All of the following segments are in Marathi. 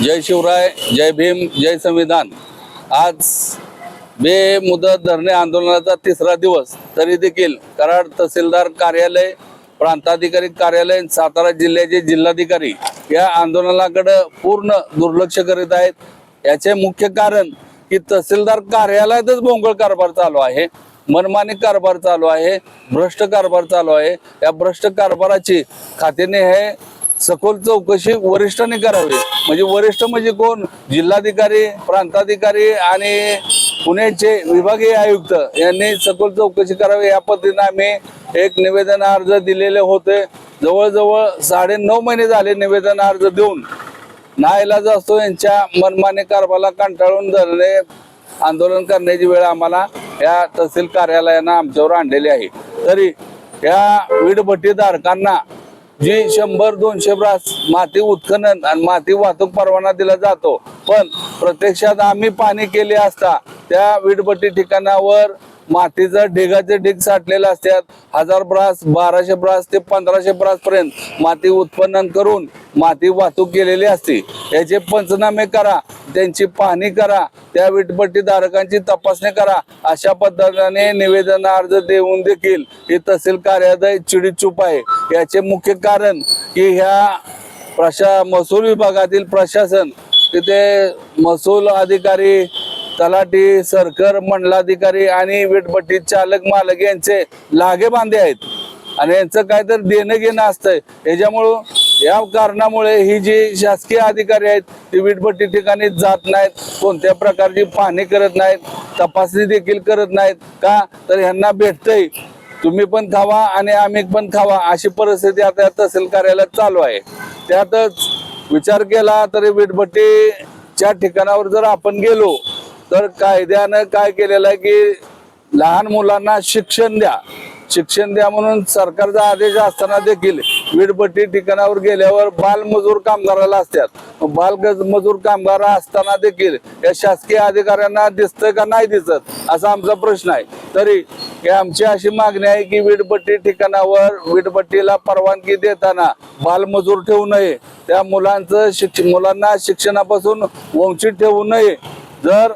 जय शिवराय जय भीम जय संविधान. आज बेमुदत धरणे आंदोलनाचा तिसरा दिवस तरी देखील कराड तहसीलदार कार्यालय प्रांताधिकारी कार्यालय सातारा जिल्ह्याचे जिल्हाधिकारी या आंदोलनाकडे पूर्ण दुर्लक्ष करीत आहेत. याचे मुख्य कारण की तहसीलदार कार्यालयातच बोंगळ कारभार चालू आहे मनमानी कारभार चालू आहे भ्रष्ट कारभार चालू आहे. या भ्रष्ट कारभाराची खात्याने हे सखोल चौकशी वरिष्ठांनी करावी. म्हणजे वरिष्ठ म्हणजे कोण? जिल्हाधिकारी प्रांताधिकारी आणि पुण्याचे विभागीय आयुक्त यांनी सखोल चौकशी करावी. या पद्धतीने आम्ही एक निवेदन अर्ज दिलेले होते. जवळजवळ साडे नऊ महिने झाले निवेदन अर्ज देऊन. नाईलाज असतो यांच्या मनमानी कारभाराला कंटाळून धरणे आंदोलन करण्याची वेळ आम्हाला या तहसील कार्यालयानं आमच्यावर आणलेली आहे. तरी या वीटभट्टीधारकांना जी शंभर दोनशे ब्रास माती उत्खनन आणि माती वाहतूक परवाना दिला जातो. पण प्रत्यक्षात आम्ही पाणी केले असता त्या विटभट्टी ठिकाणावर मातीचं ढिगाचे ढीग साठलेले असतात हजार ब्रास बाराशे ब्रास ते पंधराशे ब्रास पर्यंत माती उत्पन्न करून माती वाहतूक केलेली असते. याचे पंचनामे करा त्यांची पाहणी करा त्या विटपट्टी धारकांची तपासणी करा. अशा पद्धतीने निवेदन अर्ज देऊन देखील हे तहसील कार्यालय चिडीचूप आहे. याचे मुख्य कारण की ह्या प्रशा महसूल विभागातील प्रशासन तिथे महसूल अधिकारी तलाठी सरकार मंडलाधिकारी आणि वीटभट्टी चालक मालक यांचे लागे बांधे आहेत. आणि यांचं काहीतरी देणं घेणं असतंय. याच्यामुळं या कारणामुळे ही जी शासकीय अधिकारी आहेत ती वीटभट्टी ठिकाणी जात नाहीत कोणत्या प्रकारची पाहणी करत नाहीत तपासणी देखील करत नाहीत. का? तर ह्यांना भेटतंय. तुम्ही पण खावा आणि आम्ही पण खावा अशी परिस्थिती आता तहसील कार्यालयात चालू आहे. त्यातच विचार केला तरी वीटभट्टीच्या ठिकाणावर जर आपण गेलो तर कायद्यानं काय केलेलं आहे की लहान मुलांना शिक्षण द्या. शिक्षण द्या म्हणून सरकारचा आदेश असताना देखील वीडपट्टी ठिकाणावर गेल्यावर बालमजूर कामगाराला असतात. बाल मजूर कामगार असताना देखील या शासकीय अधिकाऱ्यांना दिसतंय का नाही दिसत असा आमचा प्रश्न आहे. तरी हे आमची अशी मागणी आहे की वीटभट्टी ठिकाणावर वीटभट्टीला परवानगी देताना बालमजूर ठेवू नये. त्या मुलांचं शिक्ष मुलांना शिक्षणापासून वंचित ठेवू नये. जर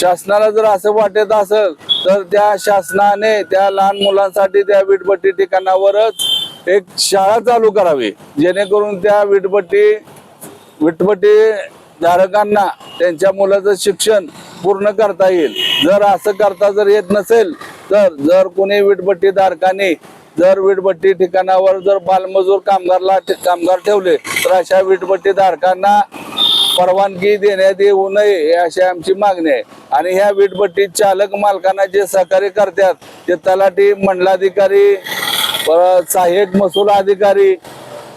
शासनाला जर असं वाटत असेल तर त्या शासनाने त्या लहान मुलांसाठी त्या वीटभट्टी ठिकाणावरच एक शाळा चालू करावी. जेणेकरून त्या वीटभट्टी विटभट्टी धारकांना त्यांच्या मुलाचं शिक्षण पूर्ण करता येईल. जर असं करता जर येत नसेल तर जर कोणी विटभट्टी धारकाने जर वीटभट्टी ठिकाणावर जर बालमजूर कामगारला कामगार ठेवले तर अशा वीटभट्टी धारकांना परवानगी देण्यात येऊ नये अशी आमची मागणी आहे. आणि ह्या वीटभट्टी चालक मालकांना जे सहकार्य करतात ते तलाठी मंडलाधिकारी सहाय्यक महसूल अधिकारी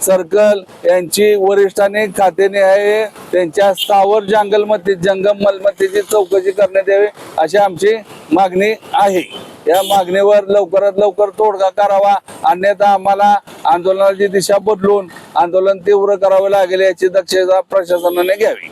सर्कल यांची वरिष्ठांनी खात्याने आहे त्यांच्या स्थावर जंगलमती जंगम मालमत्तेची चौकशी करण्यात यावी अशी आमची मागणी आहे. या मागणीवर लवकरात लवकर तोडगा करावा. अन्यथा आम्हाला आंदोलनाची दिशा बदलून आंदोलन तीव्र करावे लागेल याची दक्षता प्रशासनाने घ्यावी.